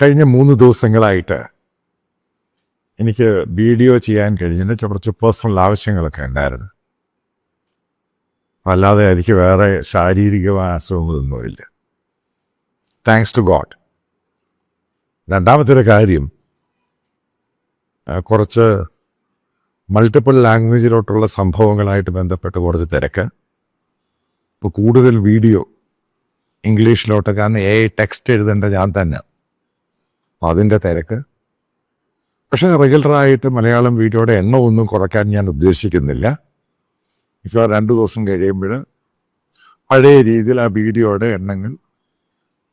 കഴിഞ്ഞ മൂന്ന് ദിവസങ്ങളായിട്ട് എനിക്ക് വീഡിയോ ചെയ്യാൻ കഴിഞ്ഞതിന് കുറച്ച് പേഴ്സണൽ ആവശ്യങ്ങളൊക്കെ ഉണ്ടായിരുന്നു. അല്ലാതെ എനിക്ക് വേറെ ശാരീരികമായ അസുഖങ്ങളൊന്നുമില്ല താങ്ക്സ് ടു ഗോഡ് രണ്ടാമത്തെ ഒരു കാര്യം കുറച്ച് മൾട്ടിപ്പിൾ ലാംഗ്വേജിലോട്ടുള്ള സംഭവങ്ങളായിട്ട് ബന്ധപ്പെട്ട് കുറച്ച് തിരക്ക്. ഇപ്പോൾ കൂടുതൽ വീഡിയോ ഇംഗ്ലീഷിലോട്ട് കാരണം എ ടെക്സ്റ്റ് എഴുതേണ്ട ഞാൻ തന്നെ. അതിന്റെ തിരക്ക്. പക്ഷേ റെഗുലറായിട്ട് മലയാളം വീഡിയോയുടെ എണ്ണം ഒന്നും കുറയ്ക്കാൻ ഞാൻ ഉദ്ദേശിക്കുന്നില്ല. ഇപ്പോൾ രണ്ട് ദിവസം കഴിയുമ്പോൾ പഴയ രീതിയിൽ ആ വീഡിയോയുടെ എണ്ണങ്ങൾ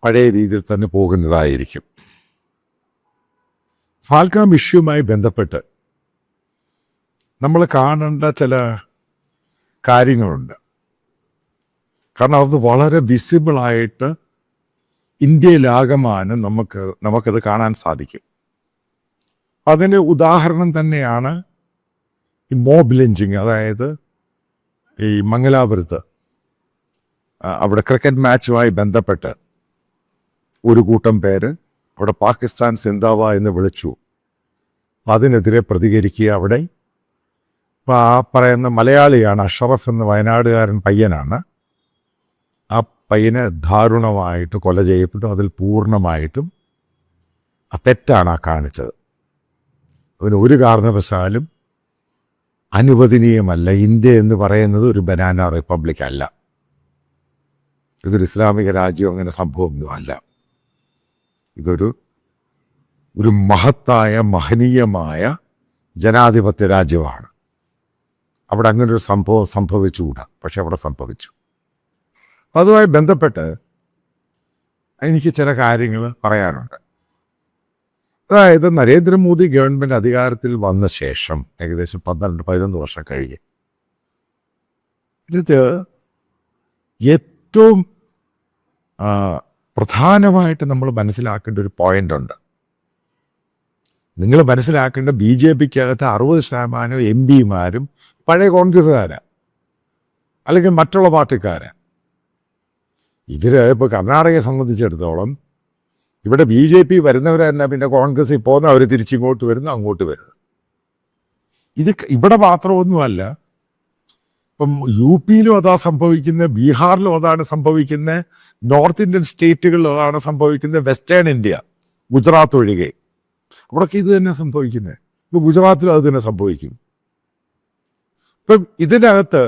പഴയ രീതിയിൽ തന്നെ പോകുന്നതായിരിക്കും. ഫാൽക്കാം ഇഷ്യൂമായി ബന്ധപ്പെട്ട് നമ്മൾ കാണേണ്ട ചില കാര്യങ്ങളുണ്ട്. കാരണം അത് വളരെ വിസിബിളായിട്ട് ഇന്ത്യയിലാകമാനം നമുക്ക് നമുക്കത് കാണാൻ സാധിക്കും. അതിന്റെ ഉദാഹരണം തന്നെയാണ് ഈ മോബ് ലിഞ്ചിങ് അതായത് ഈ മംഗലാപുരത്ത് അവിടെ ക്രിക്കറ്റ് മാച്ചുമായി ബന്ധപ്പെട്ട് ഒരു കൂട്ടം പേര് അവിടെ പാകിസ്ഥാൻ സിന്ദാവ എന്ന് വിളിച്ചു. അതിനെതിരെ പ്രതികരിക്കുക അവിടെ. ആ പറയുന്ന മലയാളിയാണ് അഷറഫ് എന്ന വയനാടുകാരൻ പയ്യനാണ്. ആ പയ്യനെ ദാരുണമായിട്ട് കൊല ചെയ്യപ്പെട്ടു. അതിൽ പൂർണമായിട്ടും തെറ്റാണ് ആ കാണിച്ചത്. അവന് ഒരു കാരണവശാലും അനുവദനീയമല്ല. ഇന്ത്യ എന്ന് പറയുന്നത് ഒരു ബനാന റിപ്പബ്ലിക് അല്ല. ഇതൊരു ഇസ്ലാമിക രാജ്യം അങ്ങനെ സംഭവമൊന്നും അല്ല. ഇതൊരു ഒരു മഹത്തായ മഹനീയമായ ജനാധിപത്യ രാജ്യമാണ്. അവിടെ അങ്ങനൊരു സംഭവം സംഭവിച്ചുകൂടാ? പക്ഷെ അവിടെ സംഭവിച്ചു. അതുമായി ബന്ധപ്പെട്ട് എനിക്ക് ചില കാര്യങ്ങൾ പറയാനുണ്ട്. അതായത് നരേന്ദ്രമോദി ഗവൺമെന്റ് അധികാരത്തിൽ വന്ന ശേഷം ഏകദേശം പന്ത്രണ്ട് പതിനൊന്ന് വർഷം കഴിഞ്ഞ് ഇത് ഏറ്റവും പ്രധാനമായിട്ട് നമ്മൾ മനസ്സിലാക്കേണ്ട ഒരു പോയിന്റ് ഉണ്ട്. നിങ്ങൾ മനസ്സിലാക്കേണ്ട ബി ജെ പിക്കകത്ത് അറുപത് ശതമാനം എം പിമാരും പഴയ കോൺഗ്രസ്സുകാരാണ് അല്ലെങ്കിൽ മറ്റുള്ള പാർട്ടിക്കാരാണ് ഇവർ ഇപ്പോൾ കർണാടകയെ സംബന്ധിച്ചിടത്തോളം ഇവിടെ ബി ജെ പി വരുന്നവർ തന്നെ പിന്നെ കോൺഗ്രസിൽ പോകുന്ന അവർ തിരിച്ചിങ്ങോട്ട് വരുന്നു അങ്ങോട്ട് വരുന്നു. ഇത് ഇവിടെ മാത്രമൊന്നുമല്ല ഇപ്പം യു പിയിലും അതാ സംഭവിക്കുന്നത് ബീഹാറിലും അതാണ് സംഭവിക്കുന്നത് നോർത്ത് ഇന്ത്യൻ സ്റ്റേറ്റുകളിലും അതാണ് സംഭവിക്കുന്നത് വെസ്റ്റേൺ ഇന്ത്യ ഗുജറാത്ത് ഒഴികെ. അവിടെയൊക്കെ ഇത് തന്നെ സംഭവിക്കുന്നത് ഇപ്പം ഗുജറാത്തിലും അത് തന്നെ സംഭവിക്കും. ഇപ്പം ഇതിനകത്ത്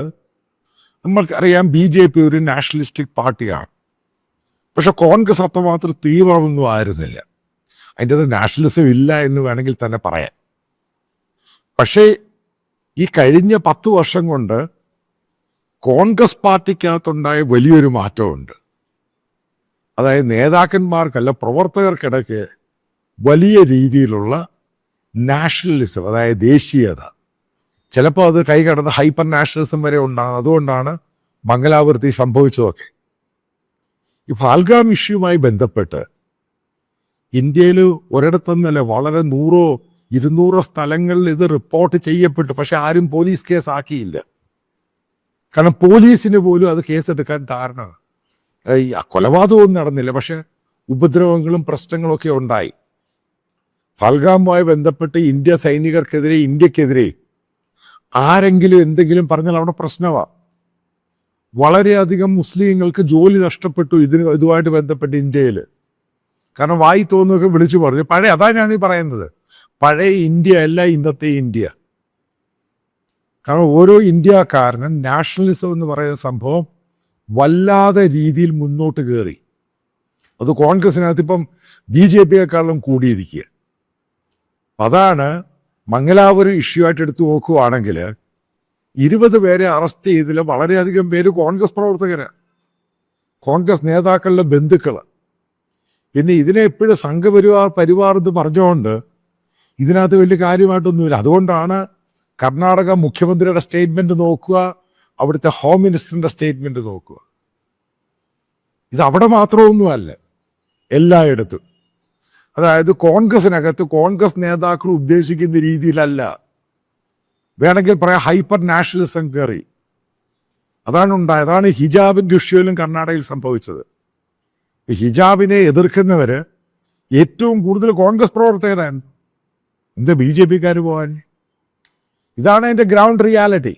നമ്മൾക്കറിയാം ബി ജെ പി ഒരു നാഷണലിസ്റ്റിക് പാർട്ടിയാണ്. പക്ഷെ കോൺഗ്രസ് അത്രമാത്രം തീവ്രമൊന്നും ആയിരുന്നില്ല. അതിന്റെ അത് നാഷണലിസം ഇല്ല എന്ന് വേണമെങ്കിൽ തന്നെ പറയാം. പക്ഷേ ഈ കഴിഞ്ഞ പത്ത് വർഷം കൊണ്ട് കോൺഗ്രസ് പാർട്ടിക്കകത്തുണ്ടായ വലിയൊരു മാറ്റമുണ്ട്. അതായത് നേതാക്കന്മാർക്കല്ല പ്രവർത്തകർക്കിടയ്ക്ക് വലിയ രീതിയിലുള്ള നാഷണലിസം അതായത് ദേശീയത ചിലപ്പോൾ അത് കൈ കടന്ന് ഹൈപ്പർ നാഷണലിസം വരെ ഉണ്ടാകും അതുകൊണ്ടാണ് മംഗലാവൃത്തി സംഭവിച്ചതൊക്കെ. ഈ ഫാൽഗാം ഇഷ്യൂമായി ബന്ധപ്പെട്ട് ഇന്ത്യയിൽ ഒരിടത്തുനിന്നല്ല വളരെ നൂറോ ഇരുന്നൂറോ സ്ഥലങ്ങളിൽ ഇത് റിപ്പോർട്ട് ചെയ്യപ്പെട്ടു. പക്ഷെ ആരും പോലീസ് കേസ് ആക്കിയില്ല. കാരണം പോലീസിന് പോലും അത് കേസെടുക്കാൻ ധാരണ. ഈ കൊലപാതകമൊന്നും നടന്നില്ല. പക്ഷെ ഉപദ്രവങ്ങളും പ്രശ്നങ്ങളൊക്കെ ഉണ്ടായി. ഫൽഗാമുമായി ബന്ധപ്പെട്ട് ഇന്ത്യ സൈനികർക്കെതിരെ ഇന്ത്യക്കെതിരെ ആരെങ്കിലും എന്തെങ്കിലും പറഞ്ഞാൽ അവിടെ പ്രശ്നമാണ് വളരെയധികം മുസ്ലിങ്ങൾക്ക് ജോലി നഷ്ടപ്പെട്ടു ഇതിന് ഇതുമായിട്ട് ബന്ധപ്പെട്ട് ഇന്ത്യയിൽ കാരണം വായി തോന്നുന്നൊക്കെ വിളിച്ചു പറഞ്ഞു. പഴയ അതാ ഞാൻ ഈ പറയുന്നത്. പഴയ ഇന്ത്യ അല്ല ഇന്നത്തെ ഇന്ത്യ. കാരണം ഓരോ ഇന്ത്യക്കാരനും നാഷണലിസം എന്ന് പറയുന്ന സംഭവം വല്ലാതെ രീതിയിൽ മുന്നോട്ട് കയറി അത് കോൺഗ്രസിനകത്ത് ഇപ്പം ബി ജെ പിയെക്കാളും കൂടിയിരിക്കുക. അതാണ് മംഗലാപുരം ഇഷ്യൂ ആയിട്ട് എടുത്തു നോക്കുകയാണെങ്കിൽ ഇരുപത് പേരെ അറസ്റ്റ് ചെയ്തതിൽ വളരെയധികം പേര് കോൺഗ്രസ് പ്രവർത്തകരാണ് കോൺഗ്രസ് നേതാക്കളുടെ ബന്ധുക്കൾ പിന്നെ ഇതിനെ എപ്പോഴും സംഘപരിവാർ പരിവാർ എന്ന് പറഞ്ഞുകൊണ്ട് ഇതിനകത്ത് വലിയ കാര്യമായിട്ടൊന്നുമില്ല. അതുകൊണ്ടാണ് കർണാടക മുഖ്യമന്ത്രിയുടെ സ്റ്റേറ്റ്മെന്റ് നോക്കുക അവിടുത്തെ ഹോം മിനിസ്റ്ററിന്റെ സ്റ്റേറ്റ്മെന്റ് നോക്കുക. ഇത് അവിടെ മാത്രമൊന്നുമല്ല. എല്ലായിടത്തും. അതായത് കോൺഗ്രസിനകത്ത് കോൺഗ്രസ് നേതാക്കൾ ഉദ്ദേശിക്കുന്ന രീതിയിലല്ല. വേണമെങ്കിൽ പറയാം ഹൈപ്പർ നാഷണലിസം കയറി. അതാണ് ഉണ്ടായത് അതാണ് ഹിജാബിന്റെ ഇഷ്യൂലും കർണാടകയിൽ സംഭവിച്ചത്. ഹിജാബിനെ എതിർക്കുന്നവർ ഏറ്റവും കൂടുതൽ കോൺഗ്രസ് പ്രവർത്തകരാണ്. എന്താ ബി ജെ പിക്കാർ പോകാൻ ഇതാണ് അതിന്റെ ഗ്രൗണ്ട് റിയാലിറ്റി.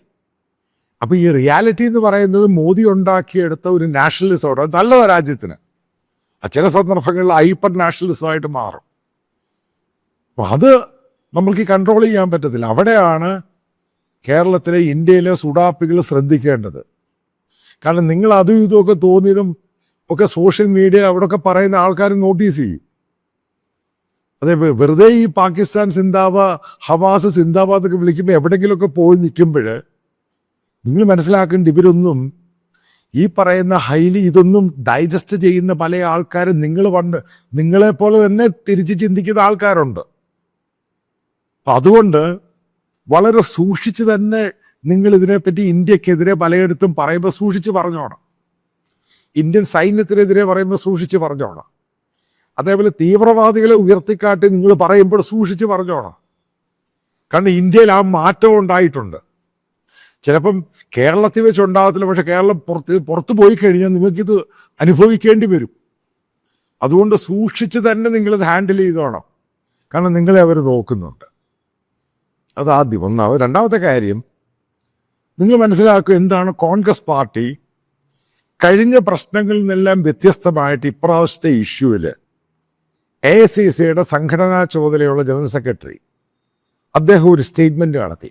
അപ്പോൾ ഈ റിയാലിറ്റി എന്ന് പറയുന്നത് മോദി ഉണ്ടാക്കിയെടുത്ത ഒരു നാഷണലിസം അത് നല്ലതാണ് രാജ്യത്തിന്. ചില സന്ദർഭങ്ങളിൽ ഹൈപ്പർ നാഷണലിസമായിട്ട് മാറും. അപ്പോൾ അത് നമ്മൾക്ക് കൺട്രോൾ ചെയ്യാൻ പറ്റത്തില്ല. അവിടെയാണ് കേരളത്തിലെ ഇന്ത്യയിലെ സുഡാപ്പികൾ ശ്രദ്ധിക്കേണ്ടത്. കാരണം നിങ്ങൾ അതും ഇതുമൊക്കെ തോന്നിയതും ഒക്കെ സോഷ്യൽ മീഡിയ അവിടെയൊക്കെ പറയുന്ന ആൾക്കാർ നോട്ടീസ് ചെയ്യും. അതെ വെറുതെ ഈ പാകിസ്ഥാൻ സിന്ദാബ ഹവാസ് സിന്ദാബാദ് ഒക്കെ വിളിക്കുമ്പോൾ എവിടെയെങ്കിലുമൊക്കെ പോയി നിൽക്കുമ്പോൾ നിങ്ങൾ മനസ്സിലാക്കേണ്ട ഇവരൊന്നും ഈ പറയുന്ന ഹൈലി ഇതൊന്നും ഡൈജസ്റ്റ് ചെയ്യുന്ന പല ആൾക്കാരും നിങ്ങൾ പണ്ട് നിങ്ങളെപ്പോലെ തന്നെ തിരിച്ച് ചിന്തിക്കുന്ന ആൾക്കാരുണ്ട്. അതുകൊണ്ട് വളരെ സൂക്ഷിച്ച് തന്നെ നിങ്ങൾ ഇതിനെപ്പറ്റി ഇന്ത്യക്കെതിരെ പലയിടത്തും പറയുമ്പോൾ സൂക്ഷിച്ച് പറഞ്ഞോണം. ഇന്ത്യൻ സൈന്യത്തിനെതിരെ പറയുമ്പോൾ സൂക്ഷിച്ച് പറഞ്ഞോണം. അതേപോലെ തീവ്രവാദികളെ ഉയർത്തിക്കാട്ടി നിങ്ങൾ പറയുമ്പോൾ സൂക്ഷിച്ച് പറഞ്ഞോണം. കാരണം ഇന്ത്യയിൽ ആ മാറ്റം ഉണ്ടായിട്ടുണ്ട്. ചിലപ്പം കേരളത്തിൽ വെച്ച് ഉണ്ടാകത്തില്ല പക്ഷെ കേരളം പുറത്ത് പുറത്ത് പോയി കഴിഞ്ഞാൽ നിങ്ങൾക്കിത് അനുഭവിക്കേണ്ടി വരും. അതുകൊണ്ട് സൂക്ഷിച്ച് തന്നെ നിങ്ങളിത് ഹാൻഡിൽ ചെയ്തോണം. കാരണം നിങ്ങളെ അവർ നോക്കുന്നുണ്ട്. അതാദ്യം ഒന്നാമത് രണ്ടാമത്തെ കാര്യം നിങ്ങൾ മനസ്സിലാക്കുക എന്താണ് കോൺഗ്രസ് പാർട്ടി? കഴിഞ്ഞ പ്രശ്നങ്ങളിൽ നിന്നെല്ലാം വ്യത്യസ്തമായിട്ട് ഇപ്രാവശ്യത്തെ ഇഷ്യൂവിൽ എ സി സിയുടെ സംഘടനാ ചുമതലയുള്ള ജനറൽ സെക്രട്ടറി അദ്ദേഹം ഒരു സ്റ്റേറ്റ്മെന്റ് നടത്തി.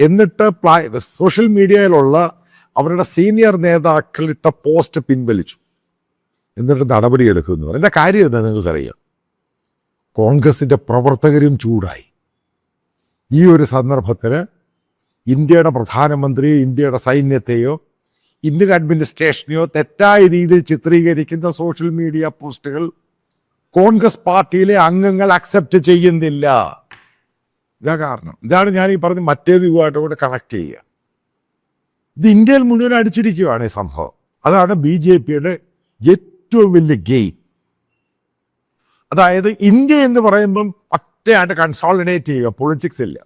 എന്നിട്ട് പ്ലാ- സോഷ്യൽ മീഡിയയിലുള്ള അവരുടെ സീനിയർ നേതാക്കൾ ഇട്ട പോസ്റ്റ് പിൻവലിച്ചു. എന്നിട്ട് നടപടിയെടുക്കുന്നു എന്താ കാര്യം എന്താ നിങ്ങൾക്കറിയാം? കോൺഗ്രസിന്റെ പ്രവർത്തകരും ചൂടായി. ഈ ഒരു സന്ദർഭത്തിൽ ഇന്ത്യയുടെ പ്രധാനമന്ത്രി ഇന്ത്യയുടെ സൈന്യത്തെയോ ഇന്ത്യൻ അഡ്മിനിസ്ട്രേഷനെയോ തെറ്റായ രീതിയിൽ ചിത്രീകരിക്കുന്ന സോഷ്യൽ മീഡിയ പോസ്റ്റുകൾ കോൺഗ്രസ് പാർട്ടിയിലെ അംഗങ്ങൾ അക്സെപ്റ്റ് ചെയ്യുന്നില്ല. ഇതാ കാരണം. ഇതാണ് ഞാൻ ഈ പറഞ്ഞ മറ്റേത് യുവായിട്ട് കൂടെ കണക്ട് ചെയ്യുക. ഇത് ഇന്ത്യയിൽ മുഴുവൻ അടിച്ചിരിക്കുകയാണ് ഈ സംഭവം. അതാണ് ബി ജെ പിയുടെ ഏറ്റവും വലിയ ഗെയിം. അതായത് ഇന്ത്യ എന്ന് പറയുമ്പം ഒറ്റയായിട്ട് കൺസോളിഡേറ്റ് ചെയ്യുക പൊളിറ്റിക്സ് ഇല്ല.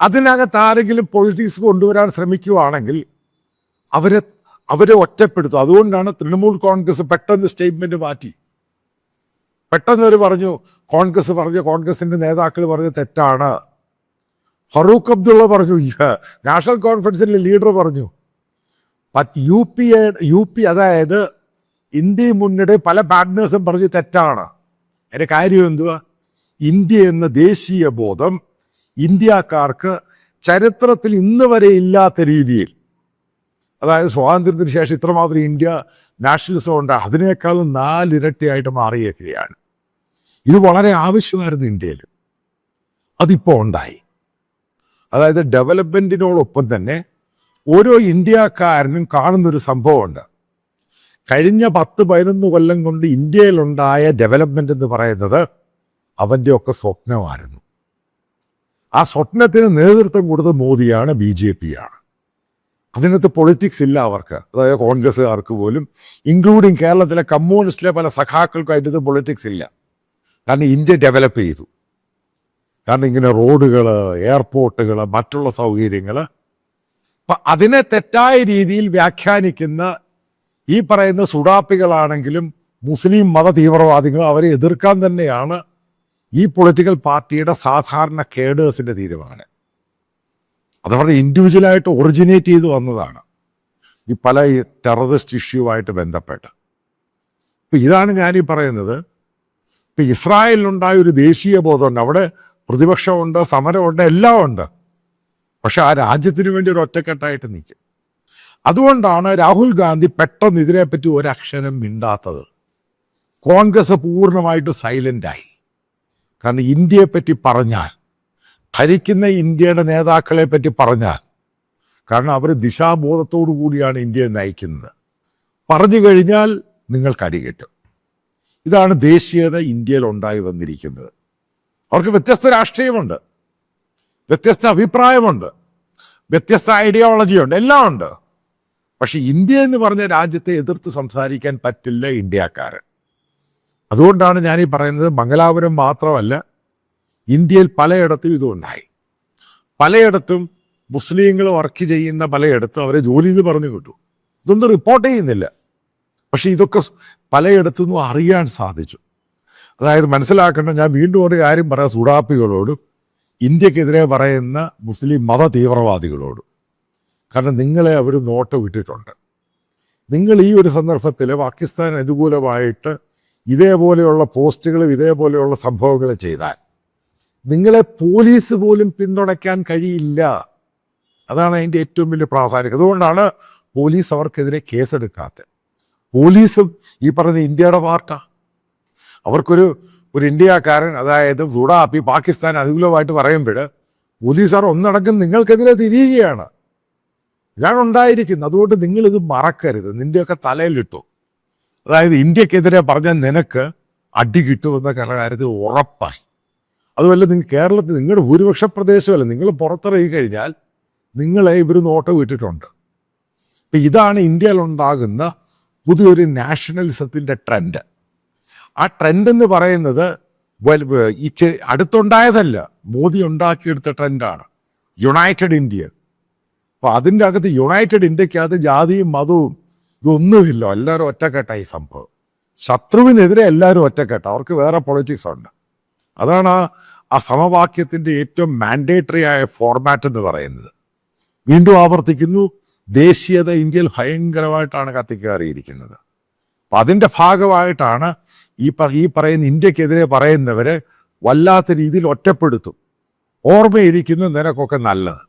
അതിനകത്ത് ആരെങ്കിലും പൊളിറ്റിക്സ് കൊണ്ടുവരാൻ ശ്രമിക്കുകയാണെങ്കിൽ അവരെ അവരെ ഒറ്റപ്പെടുത്തും അതുകൊണ്ടാണ് തൃണമൂൽ കോൺഗ്രസ് പെട്ടെന്ന് സ്റ്റേറ്റ്മെന്റ് മാറ്റി. പെട്ടെന്ന് അവർ പറഞ്ഞു കോൺഗ്രസ് പറഞ്ഞു കോൺഗ്രസിന്റെ നേതാക്കൾ പറഞ്ഞു തെറ്റാണ്. ഫറൂഖ് അബ്ദുള്ള പറഞ്ഞു "ഇഹ്, നാഷണൽ കോൺഫറൻസിലെ ലീഡർ പറഞ്ഞു. U P A- U P അതായത് ഇന്ത്യ മുന്നിടെ പല പാർട്ട്നേഴ്സും പറഞ്ഞു തെറ്റാണ്. അതിന്റെ കാര്യം എന്തുവാ? ഇന്ത്യ എന്ന ദേശീയ ബോധം ഇന്ത്യക്കാർക്ക് ചരിത്രത്തിൽ ഇന്ന് വരെ ഇല്ലാത്ത രീതിയിൽ. അതായത് സ്വാതന്ത്ര്യത്തിന് ശേഷം ഇത്രമാത്രം ഇന്ത്യ നാഷണലിസം ഉണ്ട്. അതിനേക്കാളും നാലിരട്ടിയായിട്ട് മാറിയേക്കുകയാണ് ഇത് വളരെ ആവശ്യമായിരുന്നു ഇന്ത്യയിൽ. അതിപ്പോൾ ഉണ്ടായി. അതായത് ഡെവലപ്മെന്റിനോടൊപ്പം തന്നെ ഓരോ ഇന്ത്യക്കാരനും കാണുന്നൊരു സംഭവമുണ്ട്. കഴിഞ്ഞ പത്ത് പതിനൊന്ന് കൊല്ലം കൊണ്ട് ഇന്ത്യയിലുണ്ടായ ഡെവലപ്മെന്റ് എന്ന് പറയുന്നത് അവന്റെയൊക്കെ സ്വപ്നമായിരുന്നു. ആ സ്വപ്നത്തിന് നേതൃത്വം കൊടുത്തത് മോദിയാണ് ബി ജെ പി ആണ് അതിനകത്ത് പൊളിറ്റിക്സ് ഇല്ല അവർക്ക്. അതായത് കോൺഗ്രസ്സുകാർക്ക് പോലും ഇൻക്ലൂഡിങ് കേരളത്തിലെ കമ്മ്യൂണിസ്റ്റിലെ പല സഖാക്കൾക്കും അതിന്റെ പൊളിറ്റിക്സ് ഇല്ല. കാരണം ഇന്ത്യ ഡെവലപ്പ് ചെയ്തു. കാരണം ഇങ്ങനെ റോഡുകൾ എയർപോർട്ടുകൾ മറ്റുള്ള സൗകര്യങ്ങൾ അപ്പം അതിനെ തെറ്റായ രീതിയിൽ വ്യാഖ്യാനിക്കുന്ന ഈ പറയുന്ന സുഡാപ്പികളാണെങ്കിലും മുസ്ലിം മത തീവ്രവാദികൾ അവരെ എതിർക്കാൻ തന്നെയാണ് ഈ പൊളിറ്റിക്കൽ പാർട്ടിയുടെ സാധാരണ കേഡേഴ്സിന്റെ തീരുമാനം. അതവരുടെ ഇൻഡിവിജ്വലായിട്ട് ഒറിജിനേറ്റ് ചെയ്തു വന്നതാണ്. ഈ പല ടെററിസ്റ്റ് ഇഷ്യൂവായിട്ട് ബന്ധപ്പെട്ട്. ഇതാണ് ഞാനീ പറയുന്നത്. ഇപ്പം ഇസ്രായേലിനുണ്ടായ ഒരു ദേശീയ ബോധമുണ്ട്. അവിടെ പ്രതിപക്ഷമുണ്ട് സമരമുണ്ട് എല്ലാം ഉണ്ട്. പക്ഷെ ആ രാജ്യത്തിന് വേണ്ടി ഒരു ഒറ്റക്കെട്ടായിട്ട് നിൽക്കും. അതുകൊണ്ടാണ് രാഹുൽ ഗാന്ധി പെട്ടെന്ന് ഇതിനെപ്പറ്റി ഒരക്ഷരം മിണ്ടാത്തത്. കോൺഗ്രസ് പൂർണമായിട്ട് സൈലന്റായി കാരണം ഇന്ത്യയെപ്പറ്റി പറഞ്ഞാൽ ഭരിക്കുന്ന ഇന്ത്യയുടെ നേതാക്കളെ പറ്റി പറഞ്ഞാൽ കാരണം അവർ ദിശാബോധത്തോടു കൂടിയാണ് ഇന്ത്യയെ നയിക്കുന്നത്. പറഞ്ഞു കഴിഞ്ഞാൽ നിങ്ങൾക്ക് അടികിട്ടും ഇതാണ് ദേശീയത ഇന്ത്യയിൽ ഉണ്ടായി വന്നിരിക്കുന്നത്. അവർക്ക് വ്യത്യസ്ത രാഷ്ട്രീയമുണ്ട്. വ്യത്യസ്ത അഭിപ്രായമുണ്ട്. വ്യത്യസ്ത ഐഡിയോളജിയുണ്ട് എല്ലാം ഉണ്ട്. പക്ഷെ ഇന്ത്യ എന്ന് പറഞ്ഞ രാജ്യത്തെ എതിർത്ത് സംസാരിക്കാൻ പറ്റില്ല ഇന്ത്യക്കാർ അതുകൊണ്ടാണ് ഞാൻ ഈ പറയുന്നത് മംഗലാപുരം മാത്രമല്ല ഇന്ത്യയിൽ പലയിടത്തും ഇതുണ്ടായി പലയിടത്തും മുസ്ലിങ്ങൾ വർക്ക് ചെയ്യുന്ന പലയിടത്തും അവരെ ജോലി ചെയ്ത് പറഞ്ഞു കിട്ടു. ഇതൊന്നും റിപ്പോർട്ട് ചെയ്യുന്നില്ല. പക്ഷെ ഇതൊക്കെ പലയിടത്തുനിന്നും അറിയാൻ സാധിച്ചു. അതായത് മനസ്സിലാക്കേണ്ട ഞാൻ വീണ്ടും ഒരു കാര്യം പറയാം സുഡാപ്പികളോടും ഇന്ത്യക്കെതിരെ പറയുന്ന മുസ്ലിം മത തീവ്രവാദികളോടും. കാരണം നിങ്ങളെ അവർ നോട്ട് വിട്ടിട്ടുണ്ട് നിങ്ങൾ ഈ ഒരു സന്ദർഭത്തിൽ പാകിസ്ഥാൻ അനുകൂലമായിട്ട് ഇതേപോലെയുള്ള പോസ്റ്റുകളും ഇതേപോലെയുള്ള സംഭവങ്ങൾ ചെയ്താൽ നിങ്ങളെ പോലീസ് പോലും പിന്തുണയ്ക്കാൻ കഴിയില്ല. അതാണ് അതിന്റെ ഏറ്റവും വലിയ പ്രാധാന്യം. അതുകൊണ്ടാണ് പോലീസ് അവർക്കെതിരെ കേസെടുക്കാത്തത്. പോലീസും ഈ പറഞ്ഞ ഇന്ത്യയുടെ പാർട്ടാ അവർക്കൊരു ഒരു ഇന്ത്യക്കാരൻ അതായത് സുഡാപ്പി പാകിസ്ഥാൻ അനുകൂലമായിട്ട് പറയുമ്പോൾ പോലീസുകാർ ഒന്നടക്കം നിങ്ങൾക്കെതിരെ തിരിയുകയാണ്. ഇതാണ് ഉണ്ടായിരിക്കുന്നത്. അതുകൊണ്ട് നിങ്ങളിത് മറക്കരുത്. നിന്റെയൊക്കെ തലയിലിട്ടു. അതായത് ഇന്ത്യക്കെതിരെ പറഞ്ഞ നിനക്ക് അടി കിട്ടുമെന്ന കാര്യത്തിൽ ഉറപ്പായി. അതുമല്ല നിങ്ങൾ കേരളത്തിൽ നിങ്ങളുടെ ഭൂരിപക്ഷ പ്രദേശമല്ല? നിങ്ങൾ പുറത്തിറങ്ങി കഴിഞ്ഞാൽ നിങ്ങളെ ഇവർ നോട്ടം വിട്ടിട്ടുണ്ട് അപ്പം ഇതാണ് ഇന്ത്യയിൽ ഉണ്ടാകുന്ന പുതിയൊരു നാഷണലിസത്തിന്റെ ട്രെൻഡ്. ആ ട്രെൻഡ് എന്ന് പറയുന്നത് ഈ അടുത്തുണ്ടായതല്ല. മോദി ഉണ്ടാക്കിയെടുത്ത ട്രെൻഡാണ്. United India. അപ്പോൾ അതിന്റെ അകത്ത് യുണൈറ്റഡ് ഇന്ത്യക്കകത്ത് ജാതിയും മതവും ഇതൊന്നുമില്ല. എല്ലാവരും ഒറ്റക്കെട്ടായി സംഭവം. ശത്രുവിനെതിരെ എല്ലാവരും ഒറ്റക്കെട്ട. അവർക്ക് വേറെ പൊളിറ്റിക്സ് ഉണ്ട്. അതാണ് ആ സമവാക്യത്തിന്റെ ഏറ്റവും മാൻഡേറ്ററി ആയ ഫോർമാറ്റ് എന്ന് പറയുന്നത്. വീണ്ടും ആവർത്തിക്കുന്നു. ദേശീയത ഇന്ത്യയിൽ ഭയങ്കരമായിട്ടാണ് കത്തിക്കേറിയിരിക്കുന്നത്. അപ്പം അതിന്റെ ഭാഗമായിട്ടാണ് ഈ ഈ പറയുന്ന ഇന്ത്യക്കെതിരെ പറയുന്നവരെ വല്ലാത്ത രീതിയിൽ ഒറ്റപ്പെടുത്തും. ഓർമ്മയിരിക്കുന്നു നിനക്കൊക്കെ നല്ലത്.